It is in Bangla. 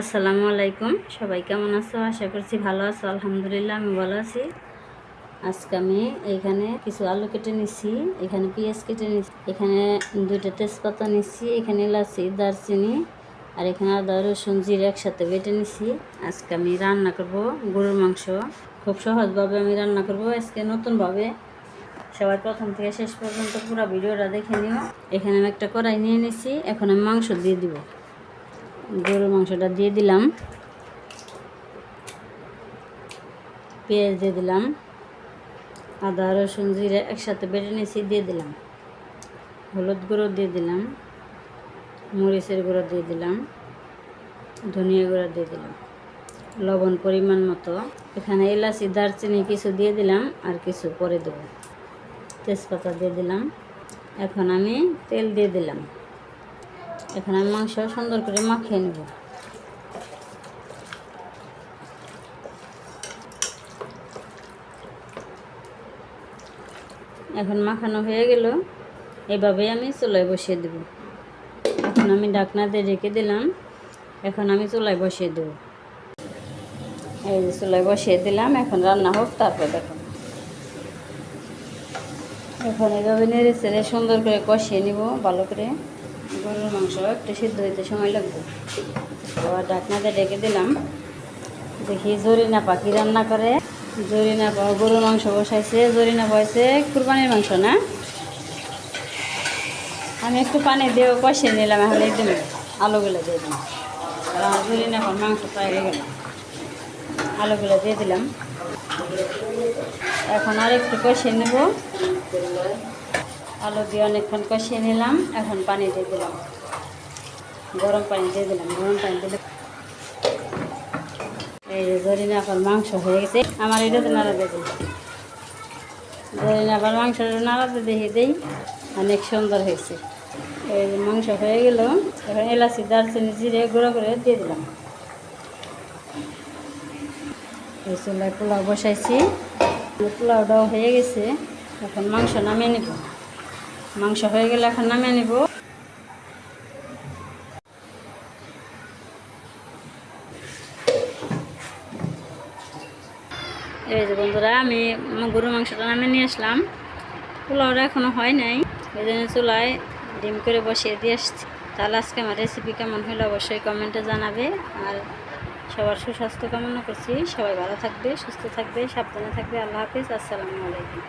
আসসালামু আলাইকুম। সবাই কেমন আছো? আশা করছি ভালো আছো। আলহামদুলিল্লাহ, আমি ভালো আছি। আজকে আমি এখানে কিছু আলু কেটে নিচ্ছি এখানে পেঁয়াজ কেটে নিছি, এখানে দুইটা তেজপাতা নিচ্ছি এখানে এলাচি, দারচিনি আর এখানে আদা, রসুন, জিরে একসাথে বেটে নিচ্ছি আজকে আমি রান্না করব গরুর মাংস। খুব সহজভাবে আমি রান্না করব আজকে নতুনভাবে। সবাই প্রথম থেকে শেষ পর্যন্ত পুরো ভিডিওটা দেখে নিও। এখানে আমি একটা কড়াই নিয়ে নিচ্ছি এখন আমি মাংস দিয়ে দিব। গরুর মাংসটা দিয়ে দিলাম। পেঁয়াজ দিয়ে দিলাম। আদা, রসুন, জিরে একসাথে বেটে নিয়েছি, দিয়ে দিলাম। হলুদ গুঁড়ো দিয়ে দিলাম। মরিচের গুঁড়ো দিয়ে দিলাম। ধনিয়া গুঁড়ো দিয়ে দিলাম। লবণ পরিমাণ মতো। এখানে এলাচি, দারচিনি কিছু দিয়ে দিলাম আর কিছু পরে দেব। তেজপাতা দিয়ে দিলাম। এখন আমি তেল দিয়ে দিলাম। এখন আমি মাংস সুন্দর করে মাখিয়ে নেব। এখন মাখানো হয়ে গেল। এভাবেই আমি চুলায় বসিয়ে দেব। এখন আমি ঢাকনা দিয়ে রেখে দিলাম। এখন আমি চুলায় বসিয়ে দেব। এই যে চুলায় বসিয়ে দিলাম। এখন রান্না হোক, তারপর দেখুন এখন এভাবে নেড়ে চেড়ে সুন্দর করে কষিয়ে নিব ভালো করে। গরুর মাংস একটু সিদ্ধ হইতে সময় লাগবে। আবার ঢাকনাতে ডেকে দিলাম। দেখি জরি জরিনা পাখি রান্না করে। জরিনা পা গরুর মাংস বসাইছে। জরিনা পাইছে কুরবানির মাংস না? আমি একটু পানি দিয়ে কষিয়ে নিলাম, এখন এই দিন আলুগুলো দিয়ে দিলাম। আমার জরিনা পার মাংস প্রায় হয়ে গেল। আলুগুলো দিয়ে দিলাম। এখন আর একটু কষিয়ে নেব। আলু দিয়ে অনেকক্ষণ কষিয়ে নিলাম, এখন পানি দিয়ে দিলাম। গরম পানি দিয়ে দিলাম, গরম পানি দিলে এই যে জরিনা আবার মাংস হয়ে গেছে, আমার এটাতে নাড়া দিয়ে দিই। জরিনা আবার মাংস নাড়াতে দেখে দিই, অনেক সুন্দর হয়েছে। এই মাংস হয়ে গেল এখন এলাচি, দারচিনি, জিরে গুঁড়ো করে দিয়ে দিলাম। এই চুলায় পোলাও বসাইছি, পোলাওটাও হয়ে গেছে, এখন মাংস নামিয়ে নিব। মাংস হয়ে গেলে এখন নামিয়ে নিব। এই যে বন্ধুরা, আমি গরুর মাংসটা নামে নিয়ে আসলাম। পোলাওটা এখনও হয় নাই। ওই জন্য চুলায় ডিম করে বসিয়ে দিয়ে আসছি। তাহলে আজকে আমার রেসিপি কেমন হলো অবশ্যই কমেন্টে জানাবে। আর সবার সুস্বাস্থ্য কামনা করছি। সবাই ভালো থাকবে, সুস্থ থাকবে, সাবধানে থাকবে। আল্লাহ হাফিজ। আসসালামু আলাইকুম।